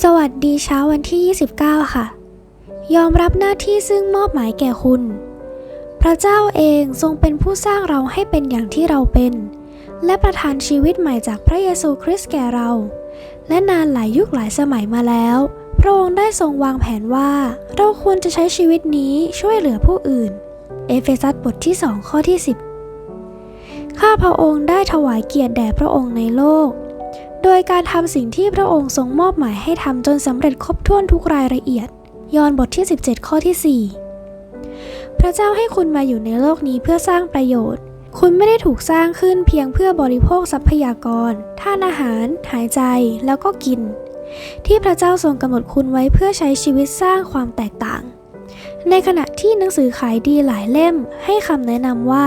สวัสดีเช้าวันที่ 29 ค่ะ ยอมรับหน้าที่ซึ่งมอบหมายแก่คุณ พระเจ้าเองทรงเป็นผู้สร้างเราให้เป็นอย่างที่เราเป็น และประทานชีวิตใหม่จากพระเยซูคริสต์แก่เรา และนานหลายยุคหลายสมัยมาแล้ว พระองค์ได้ทรงวางแผนว่า เราควรจะใช้ชีวิตนี้ช่วยเหลือผู้อื่น เอเฟซัสบทที่ 2 ข้อที่ 10 ข้าพระองค์ได้ถวายเกียรติแด่พระองค์ในโลก โดยการทำสิ่งที่พระองค์ทรงมอบหมายให้ทำจนสำเร็จครบถ้วนทุกรายละเอียด ยอห์นบทที่ 17 ข้อที่ 4 พระเจ้าให้คุณมาอยู่ในโลกนี้เพื่อสร้างประโยชน์ คุณไม่ได้ถูกสร้างขึ้นเพียงเพื่อบริโภคทรัพยากรท่านอาหาร หายใจแล้วก็กิน ที่พระเจ้าทรงกำหนดคุณไว้เพื่อใช้ชีวิตสร้างความแตกต่าง ในขณะที่หนังสือขายดีหลายเล่มให้คำแนะนำว่า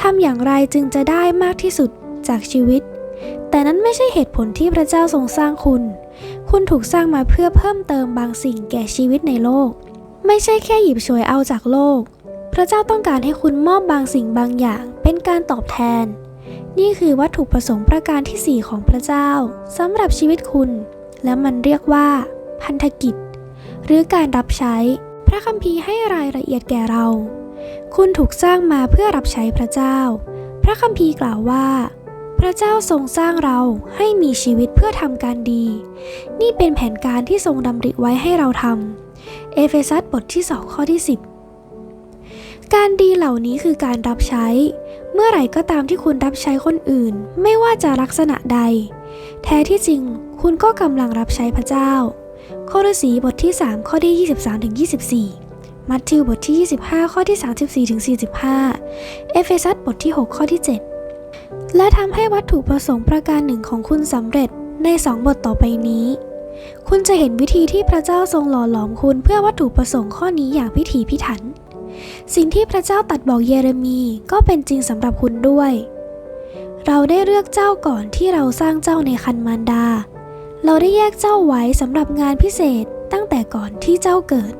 ทำอย่างไรจึงจะได้มากที่สุดจากชีวิต แต่นั้นไม่ใช่เหตุผลที่พระเจ้าทรงสร้างคุณ คุณถูกสร้างมาเพื่อเพิ่มเติมบางสิ่งแก่ชีวิตในโลก ไม่ใช่แค่หยิบฉวยเอาจากโลก พระเจ้าต้องการให้คุณมอบบางสิ่งบางอย่างเป็นการตอบแทน นี่คือวัตถุประสงค์ประการที่ 4 ของพระเจ้าสำหรับชีวิตคุณ และมันเรียกว่า พันธกิจ หรือการรับใช้ พระคัมภีร์ให้รายละเอียดแก่เรา คุณถูกสร้างมาเพื่อรับใช้พระเจ้า พระคัมภีร์กล่าวว่า พระเจ้าทรงสร้างเราให้มีชีวิตเพื่อทำการดี นี่เป็นแผนการที่ทรงดำริไว้ให้เราทำ เอเฟซัสบทที่2ข้อที่ 10 การดีเหล่านี้คือการรับใช้ เมื่อไหร่ก็ตามที่คุณรับใช้คนอื่น ไม่ว่าจะลักษณะใด แท้ที่จริงคุณก็กำลังรับใช้พระเจ้า โครสีบทที่ 3 ข้อที่23ถึง24 มัทธิวบทที่ 25 ข้อที่ 34ถึง45 เอเฟซัสบทที่ 6 ข้อที่ 7 และทำให้วัตถุประสงค์ประการหนึ่งของคุณสำเร็จในสองบทต่อไปนี้ คุณจะเห็นวิธีที่พระเจ้าทรงหล่อหลอมคุณเพื่อวัตถุประสงค์ข้อนี้อย่างพิถีพิถัน สิ่งที่พระเจ้าตัดบอกเยเรมีก็เป็นจริงสำหรับคุณด้วย เราได้เลือกเจ้าก่อนที่เราสร้างเจ้าในคันมารดา เราได้แยกเจ้าไว้สำหรับงานพิเศษตั้งแต่ก่อนที่เจ้าเกิด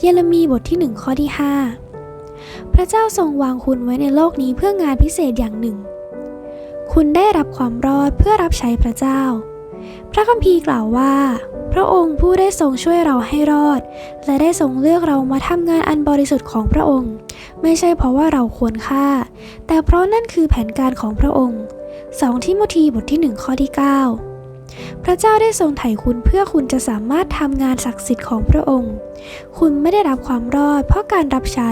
เยเรมีบทที่1ข้อที่ 5 พระเจ้าทรงวางคุณไว้ในโลกนี้เพื่องานพิเศษอย่างหนึ่ง คุณได้รับความรอดเพื่อรับใช้พระเจ้า พระคัมภีร์กล่าวว่า พระองค์ผู้ได้ทรงช่วยเราให้รอด และได้ทรงเลือกเรามาทำงานอันบริสุทธิ์ของพระองค์ ไม่ใช่เพราะว่าเราควรค่า แต่เพราะนั่นคือแผนการของพระองค์2ทิโมธีบทที่ 1 ข้อที่ 9 พระเจ้าได้ทรงไถ่คุณเพื่อคุณจะสามารถทำงานศักดิ์สิทธิ์ของพระองค์ คุณไม่ได้รับความรอดเพราะการรับใช้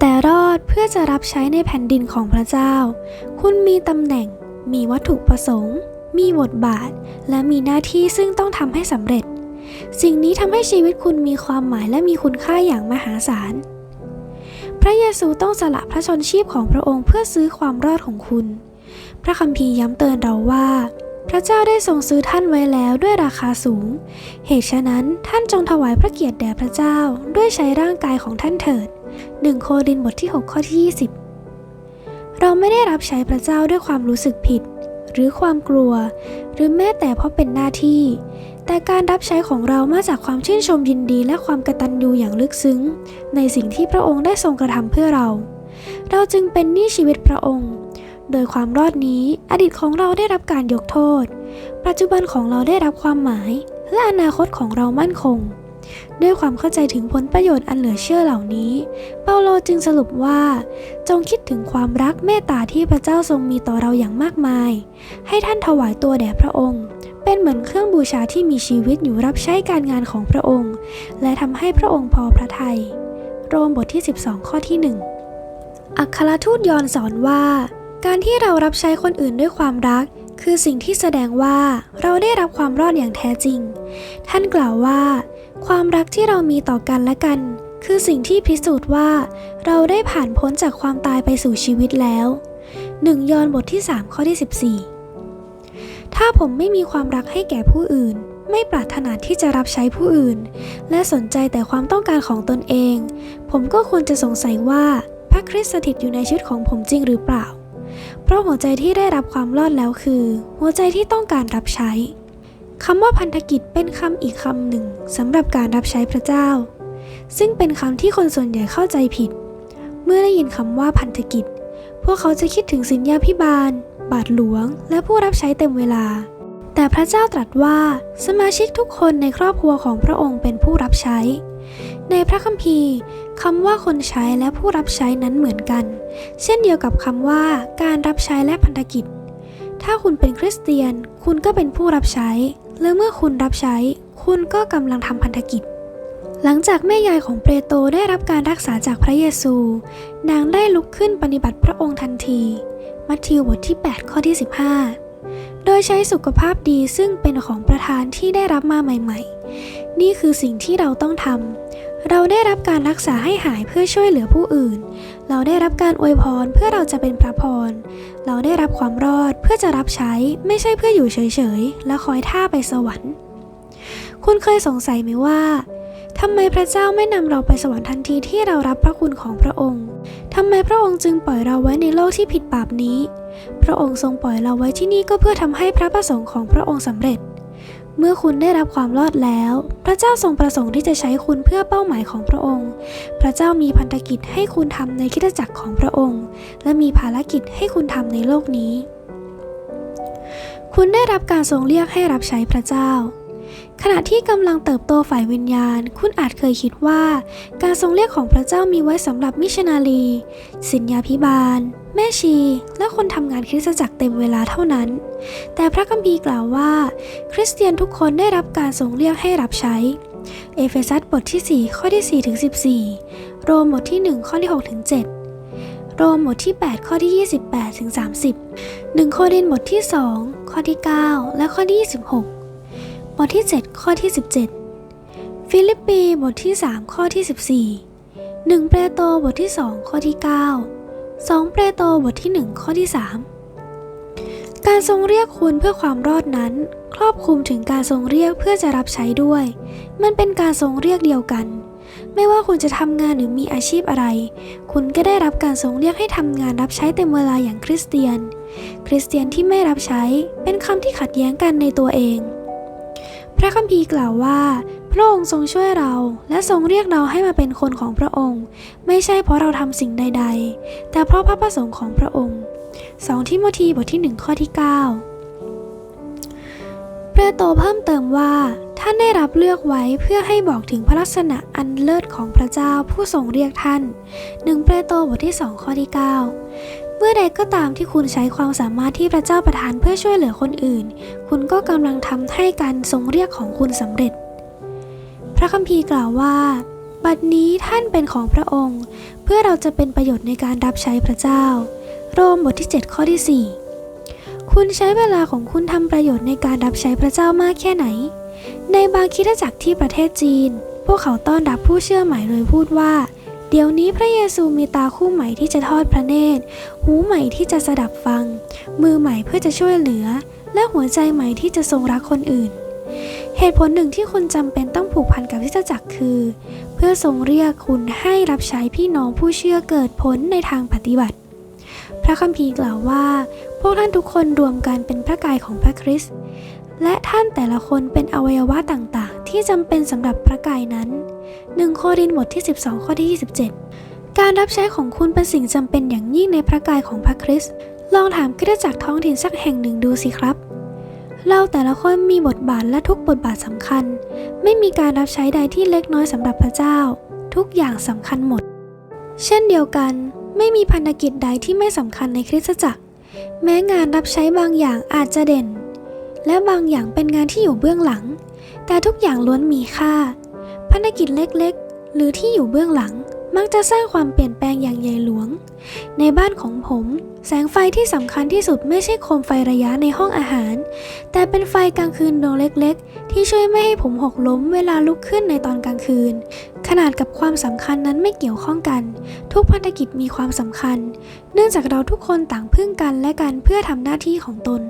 แต่รอดเพื่อจะรับใช้ในแผ่นดินของพระเจ้า คุณมีตำแหน่ง มีวัตถุประสงค์ มีบทบาท และมีหน้าที่ซึ่งต้องทำให้สำเร็จ สิ่งนี้ทำให้ชีวิตคุณมีความหมายและมีคุณค่าอย่างมหาศาล พระเยซูต้องสละพระชนชีพของพระองค์เพื่อซื้อความรอดของคุณ พระคัมภีร์ย้ำเตือนเราว่า พระเจ้าได้ทรงซื้อท่านไว้แล้วด้วยราคาสูง เหตุฉะนั้นท่านจงถวายพระเกียรติแด่พระเจ้าด้วยใช้ร่างกายของท่านเถิด 1 โครินธ์บทที่ 6 ข้อที่ 20 เราไม่ได้รับใช้พระเจ้าด้วยความรู้สึกผิด หรือความกลัว หรือแม้แต่เพราะเป็นหน้าที่ แต่การรับใช้ของเรามาจากความชื่นชมยินดีและความกตัญญูอย่างลึกซึ้ง ในสิ่งที่พระองค์ได้ทรงกระทำเพื่อเรา เราจึงเป็นหนี้ชีวิตพระองค์ โดยความรอดนี้อดีตของเราได้รับการยกโทษ ปัจจุบันของเราได้รับความหมาย และอนาคตของเรามั่นคง ด้วยความเข้าใจถึงผลประโยชน์อันเหลือเชื่อเหล่านี้ เปาโลจึงสรุปว่า จงคิดถึงความรักเมตตาที่พระเจ้าทรงมีต่อเราอย่างมากมาย ให้ท่านถวายตัวแด่พระองค์ เป็นเหมือนเครื่องบูชาที่มีชีวิตอยู่รับใช้การงานของพระองค์ และทำให้พระองค์พอพระทยัย โรมบทที่ 12 ข้อที่ 1 อัครทูตยอนสอนว่า การที่เรารับใช้คนอื่นด้วยความรักคือสิ่งที่แสดงว่าเราได้รับความรอดอย่างแท้จริง ท่านกล่าวว่า ความรักที่เรามีต่อกันและกัน คือสิ่งที่พิสูจน์ว่า เราได้ผ่านพ้นจากความตายไปสู่ชีวิตแล้วหนึ่งยอห์นบทที่ 3 ข้อที่ 14 ถ้าผมไม่มีความรักให้แก่ผู้อื่น ไม่ปรารถนาที่จะรับใช้ผู้อื่น และสนใจแต่ความต้องการของตนเอง ผมก็ควรจะสงสัยว่าพระคริสต์สถิตอยู่ในชีวิตของผมจริงหรือเปล่า เพราะหัวใจที่ได้รับความรอดแล้วคือ หัวใจที่ต้องการรับใช้ คำว่าพันธกิจเป็นคำอีกคำหนึ่งสำหรับการรับใช้พระเจ้า ซึ่งเป็นคำที่คนส่วนใหญ่เข้าใจผิด เมื่อได้ยินคำว่าพันธกิจ พวกเขาจะคิดถึงสินยาพิบาล บาทหลวง และผู้รับใช้เต็มเวลา แต่พระเจ้าตรัสว่าสมาชิกทุกคนในครอบครัวของพระองค์เป็นผู้รับใช้ ในพระคัมภีร์คำว่าคนใช้และผู้รับใช้นั้นเหมือนกัน เช่นเดียวกับคำว่าการรับใช้และพันธกิจ ถ้าคุณเป็นคริสเตียน คุณก็เป็นผู้รับใช้ และเมื่อคุณรับใช้ คุณก็กำลังทำพันธกิจ หลังจากแม่ยายของเปโตรได้รับการรักษาจากพระเยซู นางได้ลุกขึ้นปฏิบัติพระองค์ทันที มัทธิวบทที่ 8 ข้อที่ 15 โดยใช้สุขภาพดีซึ่งเป็นของประธานที่ได้รับมาใหม่ ๆ นี่คือสิ่งที่เราต้องทำ เราได้รับการรักษาให้หายเพื่อช่วยเหลือผู้อื่น เราได้รับการอวยพรเพื่อเราจะเป็นพระพร เราได้รับความรอดเพื่อจะรับใช้ไม่ใช่เพื่ออยู่เฉยๆ และคอยท่าไปสวรรค์ คุณเคยสงสัยไหมว่าทำไมพระเจ้าไม่นำเราไปสวรรค์ทันทีที่เรารับพระคุณของพระองค์ ทำไมพระองค์จึงปล่อยเราไว้ในโลกที่ผิดบาปนี้ พระองค์ทรงปล่อยเราไว้ที่นี่ก็เพื่อทำให้พระประสงค์ของพระองค์สำเร็จ เมื่อคุณได้รับความรอดแล้ว พระเจ้าทรงประสงค์ที่จะใช้คุณเพื่อเป้าหมายของพระองค์ พระเจ้ามีพันธกิจให้คุณทำในคริสตจักรของพระองค์ และมีภารกิจให้คุณทำในโลกนี้ คุณได้รับการทรงเรียกให้รับใช้พระเจ้า ขณะที่กำลังเติบโตฝ่ายวิญญาณ คุณอาจเคยคิดว่า การทรงเรียกของพระเจ้ามีไว้สำหรับมิชนาลีศิญญาพิบาล แม่ชีและคนทำงานคริสตจักรเต็มเวลาเท่านั้น แต่พระคัมภีร์กล่าวว่า คริสเตียนทุกคนได้รับการทรงเรียกให้รับใช้ เอเฟซัสบทที่ 4 ข้อที่ 4 ถึง 14 โรมบทที่ 1 ข้อที่ 6 ถึง 7 โรมบทที่ 8 ข้อที่ 28 ถึง 30 1 โครินธ์บทที่ 2 ข้อที่ 9 และข้อที่ 26 บทที่ 7 ข้อที่ 17 ฟิลิปปีบทที่ 3 ข้อที่ 14 1 เปโตรบทที่ 2 ข้อที่ 9 2 เปโตรบทที่ 1 ข้อที่ 3 การทรงเรียกคุณเพื่อความรอดนั้น ครอบคลุมถึงการทรงเรียกเพื่อจะรับใช้ด้วย มันเป็นการทรงเรียกเดียวกัน ไม่ว่าคุณจะทำงานหรือมีอาชีพอะไร คุณก็ได้รับการทรงเรียกให้ทำงานรับใช้เต็มเวลาอย่างคริสเตียน คริสเตียนที่ไม่รับใช้เป็นคำที่ขัดแย้งกันในตัวเอง พระคัมภีร์กล่าวว่า พระองค์ทรงช่วยเราและทรงเรียกเราให้มาเป็นคนของพระองค์ ไม่ใช่เพราะเราทำสิ่งใด ๆ แต่เพราะพระประสงค์ของพระองค์ 2 ทิโมธีบทที่ 1 ข้อที่ 9 เปโตรเพิ่มเติมว่า ท่านได้รับเลือกไว้เพื่อให้บอกถึงพระลักษณะอันเลิศของพระเจ้าผู้ทรงเรียกท่าน 1 เปโตรบทที่ 2 ข้อที่ 9เมื่อใดก็ตามที่คุณใช้ความสามารถที่พระเจ้าประทานเพื่อช่วยเหลือคนอื่น คุณก็กำลังทำให้การทรงเรียกของคุณสำเร็จ ระคัมภีร์กล่าวว่า บัดนี้ท่านเป็นของพระองค์ เพื่อเราจะเป็นประโยชน์ในการรับใช้พระเจ้า โรมบทที่ 7 ข้อที่ 4 คุณใช้เวลาของคุณทำประโยชน์ในการรับใช้พระเจ้ามากแค่ไหน ในบางคริสตจักรที่ประเทศจีน พวกเขาต้อนรับผู้เชื่อใหม่โดยพูดว่าเดี๋ยวนี้พระเยซูมีตาคู่ใหม่ที่จะทอดพระเนตร หูใหม่ที่จะสดับฟัง มือใหม่เพื่อจะช่วยเหลือ และหัวใจใหม่ที่จะทรงรักคนอื่น เหตุผลหนึ่งที่คุณจำเป็นต้องผูกพันกับคริสตจักรคือ เพื่อทรงเรียกคุณให้รับใช้พี่น้องผู้เชื่อเกิดผลในทางปฏิบัติ พระคัมภีร์กล่าวว่า พวกท่านทุกคนรวมกันเป็นพระกายของพระคริสต์และท่านแต่ละคนเป็นอวัยวะต่างๆ ที่จำเป็นสำหรับพระกายนั้น 1 โครินธ์บทที่ 12 ข้อที่ 27 การรับใช้ของคุณเป็นสิ่งจำเป็นอย่างยิ่งในพระกายของพระคริสต์ลองถามคริสตจักรท้องถิ่นสักแห่งหนึ่งดูสิครับ เราแต่ละคนมีบทบาทและทุกบทบาทสำคัญ ไม่มีการรับใช้ใดที่เล็กน้อยสำหรับพระเจ้า ทุกอย่างสำคัญหมด เช่นเดียวกัน ไม่มีพันธกิจใดที่ไม่สำคัญในคริสตจักร แม้งานรับใช้บางอย่างอาจจะเด่น และบางอย่างเป็นงานที่อยู่เบื้องหลัง แต่ทุกอย่างล้วนมีค่า พันธกิจเล็กๆ หรือที่อยู่เบื้องหลังมักจะสร้างความเปลี่ยนแปลงอย่างใหญ่หลวง ในบ้านของผม แสงไฟที่สำคัญที่สุดไม่ใช่โคมไฟระยะในห้องอาหาร แต่เป็นไฟกลางคืนดวงเล็กๆ ที่ช่วยไม่ให้ผมหกล้มเวลาลุกขึ้นในตอนกลางคืน ขนาดกับความสำคัญนั้นไม่เกี่ยวข้องกัน ทุกพันธกิจมีความสำคัญ เนื่องจากเราทุกคนต่างพึ่งกันและกันเพื่อทำหน้าที่ของตน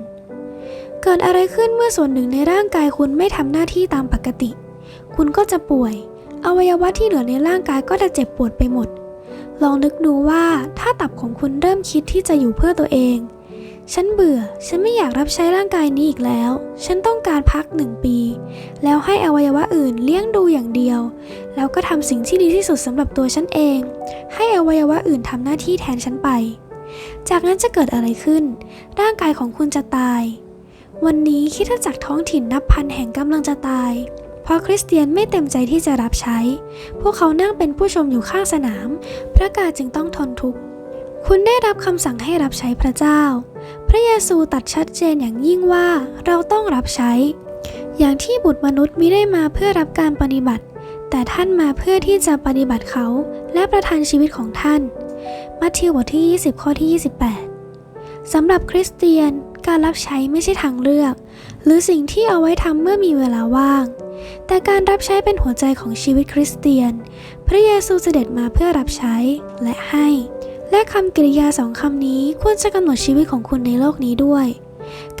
เกิดอะไรขึ้นเมื่อส่วนหนึ่งในร่างกายคุณไม่ทำหน้าที่ตามปกติ คุณก็จะป่วย อวัยวะที่เหลือในร่างกายก็จะเจ็บปวดไปหมด ลองนึกดูว่าถ้าตับของคุณเริ่มคิดที่จะอยู่เพื่อตัวเอง ฉันเบื่อ ฉันไม่อยากรับใช้ร่างกายนี้อีกแล้ว ฉันต้องการพักหนึ่งปี แล้วให้อวัยวะอื่นเลี้ยงดูอย่างเดียว แล้วก็ทำสิ่งที่ดีที่สุดสำหรับตัวฉันเอง ให้อวัยวะอื่นทำหน้าที่แทนฉันไป จากนั้นจะเกิดอะไรขึ้น ร่างกายของคุณจะตาย วันนี้คิดจักรท้องถิ่นนับพันแห่งกำลังจะตาย พราะคริสเตียนไม่เต็มใจที่จะรับใช้ พวกเขานั่งเป็นผู้ชมอยู่ข้างสนาม พระกาจึงต้องทนทุกข์ คุณได้รับคำสั่งให้รับใช้พระเจ้า พระเยซูตัดชัดเจนอย่างยิ่งว่าเราต้องรับใช้ อย่างที่บุตรมนุษย์มิได้มาเพื่อรับการปฏิบัติ แต่ท่านมาเพื่อที่จะปฏิบัติเขาและประทานชีวิตของท่าน มัทธิวบทที่ 20 ข้อที่ 28 สำหรับคริสเตียนการรับใช้ไม่ใช่ทางเลือก หรือสิ่งที่เอาไว้ทำเมื่อมีเวลาว่าง แต่การรับใช้เป็นหัวใจของชีวิตคริสเตียน พระเยซูเสด็จมาเพื่อรับใช้และให้ และคำกริยาสองคำนี้ควรจะกำหนดชีวิตของคุณในโลกนี้ด้วย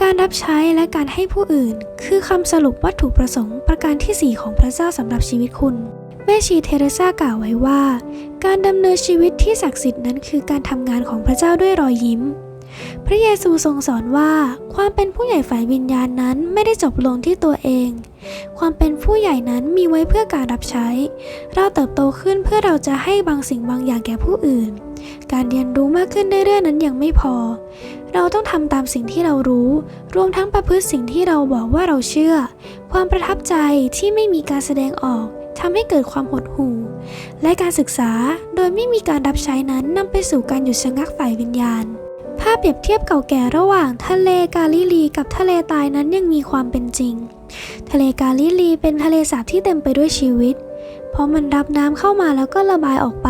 การรับใช้และการให้ผู้อื่น คือคำสรุปวัตถุประสงค์ประการที่ 4 ของพระเจ้าสำหรับชีวิตคุณแม่ชีเทเรซากล่าวไว้ว่า การดำเนินชีวิตที่ศักดิ์สิทธิ์นั้นคือการทำงานของพระเจ้าด้วยรอยยิ้ม พระเยซูทรงสอนว่าความเป็นผู้ใหญ่ฝ่ายวิญญาณนั้นไม่ได้จบลงที่ตัวเอง ความเป็นผู้ใหญ่นั้นมีไว้เพื่อการรับใช้ เราเติบโตขึ้นเพื่อเราจะให้บางสิ่งบางอย่างแก่ผู้อื่น การเรียนรู้มากขึ้นเรื่อยๆนั้นยังไม่พอ เราต้องทำตามสิ่งที่เรารู้ รวมทั้งประพฤติสิ่งที่เราบอกว่าเราเชื่อ ความประทับใจที่ไม่มีการแสดงออกทำให้เกิดความหดหู่ และการศึกษาโดยไม่มีการรับใช้นั้นนำไปสู่การหยุดชะงักฝ่ายวิญญาณ ภาพเปรียบเทียบเก่าแก่ระหว่างทะเลกาลิลีกับทะเลตายนั้นยังมีความเป็นจริง ทะเลกาลิลีเป็นทะเลสาบที่เต็มไปด้วยชีวิต เพราะมันรับน้ำเข้ามาแล้วก็ระบายออกไป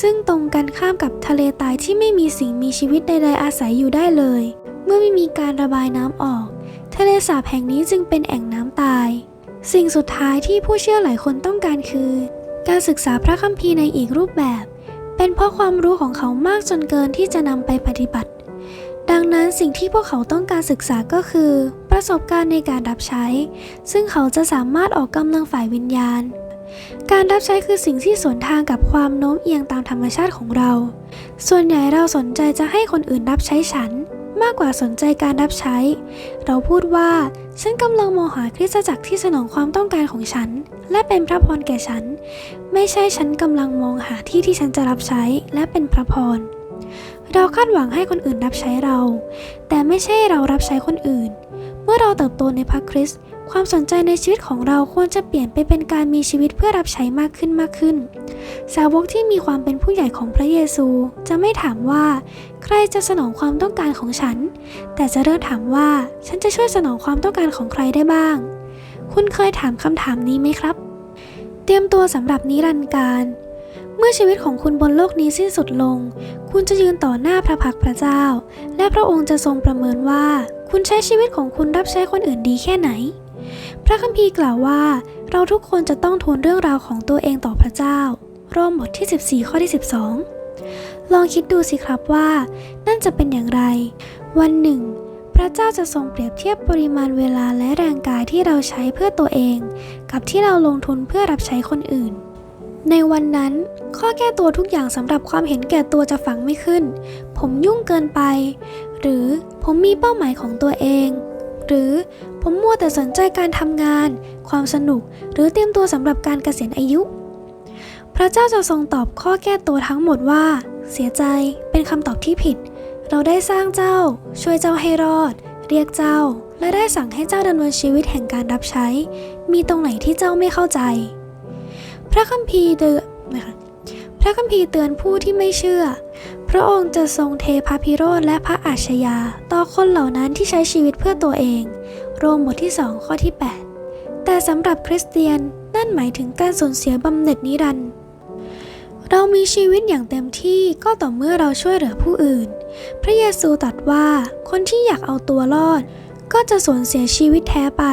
ซึ่งตรงกันข้ามกับทะเลตายที่ไม่มีสิ่งมีชีวิตใดๆอาศัยอยู่ได้เลย เมื่อไม่มีการระบายน้ำออก ทะเลสาบแห่งนี้จึงเป็นแอ่งน้ำตาย สิ่งสุดท้ายที่ผู้เชื่อหลายคนต้องการคือ การศึกษาพระคัมภีร์ในอีกรูปแบบ เป็นเพราะความรู้ของเขามากจนเกินที่จะนำไปปฏิบัติ ดังนั้นสิ่งที่พวกเขาต้องการศึกษาก็คือ ประสบการณ์ในการรับใช้ ซึ่งเขาจะสามารถออกกำลังฝ่ายวิญญาณ การรับใช้คือสิ่งที่สวนทางกับความโน้มเอียงตามธรรมชาติของเรา ส่วนใหญ่เราสนใจจะให้คนอื่นรับใช้ฉัน มากกว่าสนใจการรับใช้ เราพูดว่า ฉันกำลังมองหาคริสตจักรที่สนองความต้องการของฉัน และเป็นพระพรแก่ฉัน ไม่ใช่ฉันกำลังมองหาที่ที่ฉันจะรับใช้และเป็นพระพร เราคาดหวังให้คนอื่นรับใช้เรา แต่ไม่ใช่เรารับใช้คนอื่น เมื่อเราเติบโตในพระคริสต์ ความสนใจในชีวิตของเราควรจะเปลี่ยนไปเป็นการมีชีวิตเพื่อรับใช้มากขึ้นมากขึ้น สาวกที่มีความเป็นผู้ใหญ่ของพระเยซู จะไม่ถามว่า ใครจะสนองความต้องการของฉัน แต่จะเริ่มถามว่าฉันจะช่วยสนองความต้องการของใครได้บ้าง คุณเคยถามคำถามนี้ไหมครับ เตรียมตัวสำหรับนิรันดร์การเมื่อชีวิตของคุณบนโลกนี้สิ้นสุดลง คุณจะยืนต่อหน้าพระพักพระเจ้า และพระองค์จะทรงประเมินว่า คุณใช้ชีวิตของคุณรับใช้คนอื่นดีแค่ไหน พระคัมภีร์กล่าวว่า เราทุกคนจะต้องทูลเรื่องราวของตัวเองต่อพระเจ้า โรมบทที่ 14 ข้อที่ 12 ลองคิดดูสิครับว่า นั่นจะเป็นอย่างไร วันหนึ่ง พระเจ้าจะทรงเปรียบเทียบปริมาณเวลาและแรงกายที่เราใช้เพื่อตัวเอง กับที่เราลงทุนเพื่อรับใช้คนอื่น ในวันนั้น ข้อแก้ตัวทุกอย่างสำหรับความเห็นแก่ตัวจะฝังไม่ขึ้น ผมยุ่งเกินไป หรือผมมีเป้าหมายของตัวเอง หรือ ผมมัวแต่สนใจการทำงาน ความสนุก หรือเตรียมตัวสำหรับการเกษียณอายุ พระเจ้าจะทรงตอบข้อแก้ตัวทั้งหมดว่า เสียใจเป็นคำตอบที่ผิด เราได้สร้างเจ้า ช่วยเจ้าให้รอด เรียกเจ้า และได้สั่งให้เจ้าดำเนินชีวิตแห่งการรับใช้ มีตรงไหนที่เจ้าไม่เข้าใจ พระคัมภีร์เตือนพระคัมภีร์เตือนผู้ที่ไม่เชื่อ พระองค์จะทรงเทพระพิโรธและพระอาชญาต่อคนเหล่านั้นที่ใช้ชีวิตเพื่อตัวเอง โรมบทที่2ข้อที่ 8 แต่สำหรับคริสเตียนนั่นหมายถึงการสูญเสียบำเหน็จนิรันดร์เรามีชีวิตอย่างเต็มที่ก็ต่อเมื่อเราช่วยเหลือผู้อื่น พระเยซูตรัสว่าคนที่อยากเอาตัวรอด ก็จะสูญเสียชีวิตแท้ไป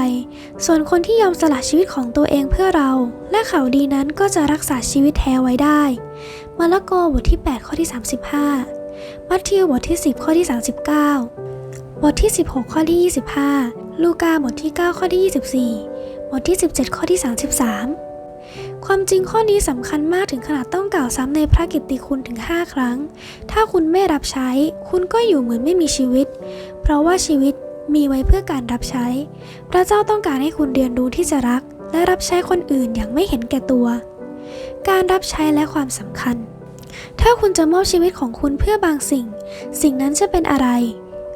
ส่วนคนที่ยอมสละชีวิตของตัวเองเพื่อเรา และเขาดีนั้นก็จะรักษาชีวิตแท้ไว้ได้ มาระโกบทที่ 8 ข้อที่ 35 มัทธิวบทที่ 10 ข้อที่ 39 บทที่ 16 ข้อที่ 25 ลูกาบทที่ 9 ข้อที่ 24 บทที่ 17 ข้อที่ 33 ความจริงข้อนี้สำคัญมากถึงขนาดต้องกล่าวซ้ำในพระกิตติคุณถึง 5 ครั้ง ถ้าคุณไม่รับใช้ คุณก็อยู่เหมือนไม่มีชีวิต เพราะว่าชีวิตมีไว้เพื่อการรับใช้ พระเจ้าต้องการให้คุณเรียนรู้ที่จะรัก และรับใช้คนอื่นอย่างไม่เห็นแก่ตัว การรับใช้และความสำคัญ ถ้าคุณจะมอบชีวิตของคุณเพื่อบางสิ่ง สิ่งนั้นจะเป็นอะไร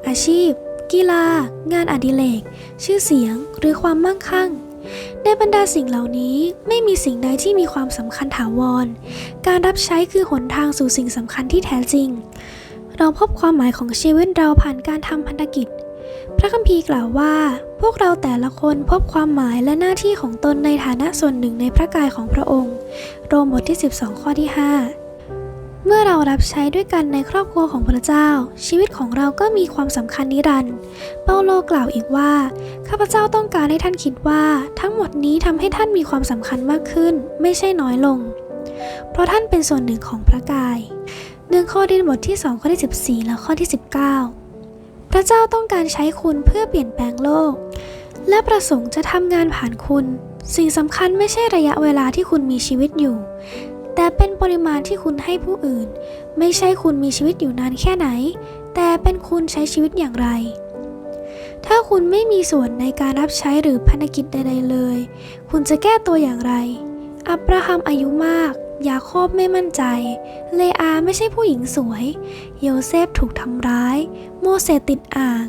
อาชีพ กีฬา งานอดิเรก ชื่อเสียง หรือความมั่งคั่ง ในบรรดาสิ่งเหล่านี้ไม่มีสิ่งใดที่มีความสำคัญถาวร การรับใช้คือหนทางสู่สิ่งสำคัญที่แท้จริง เราพบความหมายของชีวิตเราผ่านการทำพันธกิจ พระคัมภีร์กล่าวว่า พวกเราแต่ละคนพบความหมายและหน้าที่ของตนในฐานะส่วนหนึ่งในพระกายของพระองค์ โรมบทที่ 12 ข้อที่ 5 เมื่อเรารับใช้ด้วยกันในครอบครัวของพระเจ้า ชีวิตของเราก็มีความสำคัญนิรันดร์เปาโลกล่าวอีกว่า ข้าพเจ้าต้องการให้ท่านคิดว่า ทั้งหมดนี้ทำให้ท่านมีความสำคัญมากขึ้น ไม่ใช่น้อยลง เพราะท่านเป็นส่วนหนึ่งของพระกายหนึ่งข้อดินบทที่ 2 ข้อที่ 14 และข้อที่ 19 พระเจ้าต้องการใช้คุณเพื่อเปลี่ยนแปลงโลก และประสงค์จะทำงานผ่านคุณ สิ่งสำคัญไม่ใช่ระยะเวลาที่คุณมีชีวิตอยู่ แต่เป็นปริมาณที่คุณให้ผู้อื่น ไม่ใช่คุณมีชีวิตอยู่นานแค่ไหน แต่เป็นคุณใช้ชีวิตอย่างไร ถ้าคุณไม่มีส่วนในการรับใช้หรือพันธกิจใดๆเลย คุณจะแก้ตัวอย่างไร อับราฮัมอายุมาก ยาโคบไม่มั่นใจ เลอาไม่ใช่ผู้หญิงสวย โยเซฟถูกทำร้าย โมเสสติดอ่าง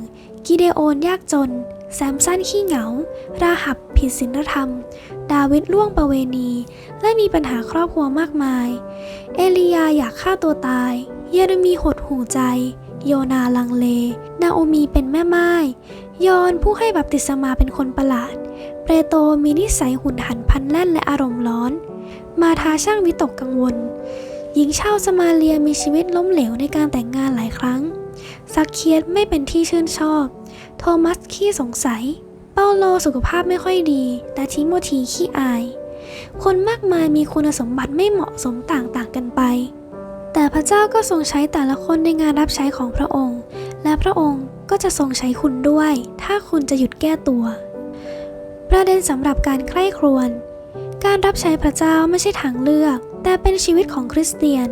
กิเดโอนยากจน แซมสันขี้เหงา ราหับผิดศีลธรรม ดาวิดล่วงประเวณี และมีปัญหาครอบครัวมากมาย เอลียาอยากฆ่าตัวตาย เยเรมีหดหูใจ โยนาลังเล นาโอมีเป็นแม่ไม้ยอนผู้ให้บัพติศมาเป็นคนประหลาด เปโตมีนิสัยหุนหันพันแล่นและอารมณ์ร้อน มาทาช่างวิตกกังวล หญิงชาวสมาเลียมีชีวิตล้มเหลวในการแต่งงานหลายครั้งซักเคียตไม่เป็นที่ชื่นชอบ โทมัสขี้สงสัย เปาโลสุขภาพไม่ค่อยดี และทิโมธีขี้อาย คนมากมายมีคุณสมบัติไม่เหมาะสมต่างๆกันไป แต่พระเจ้าก็ทรงใช้แต่ละคนในงานรับใช้ของพระองค์ และพระองค์ก็จะทรงใช้คุณด้วย ถ้าคุณจะหยุดแก้ตัว ประเด็นสำหรับการใคร่ครวญการรับใช้พระเจ้าไม่ใช่ทางเลือก แต่เป็นชีวิตของคริสเตียน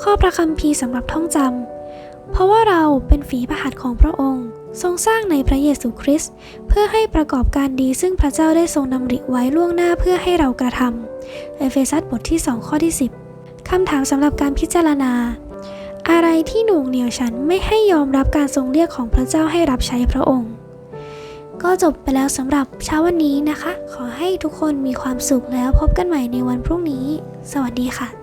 ข้อพระคัมภีร์สำหรับท่องจำเพราะว่าเราเป็นฝีพระหัตถ์ของพระองค์ ทรงสร้างในพระเยซูคริสต์เพื่อให้ประกอบการดีซึ่งพระเจ้าได้ทรงนำริไว้ล่วงหน้าเพื่อให้เรากระทำเอเฟซัสบทที่ 2 ข้อที่ 10 คำถามสำหรับการพิจารณา อะไรที่หน่วงเหนียวฉันไม่ให้ยอมรับการทรงเรียกของพระเจ้าให้รับใช้พระองค์ ก็จบไปแล้วสำหรับเช้าวันนี้นะคะ ขอให้ทุกคนมีความสุขแล้วพบกันใหม่ในวันพรุ่งนี้ สวัสดีค่ะ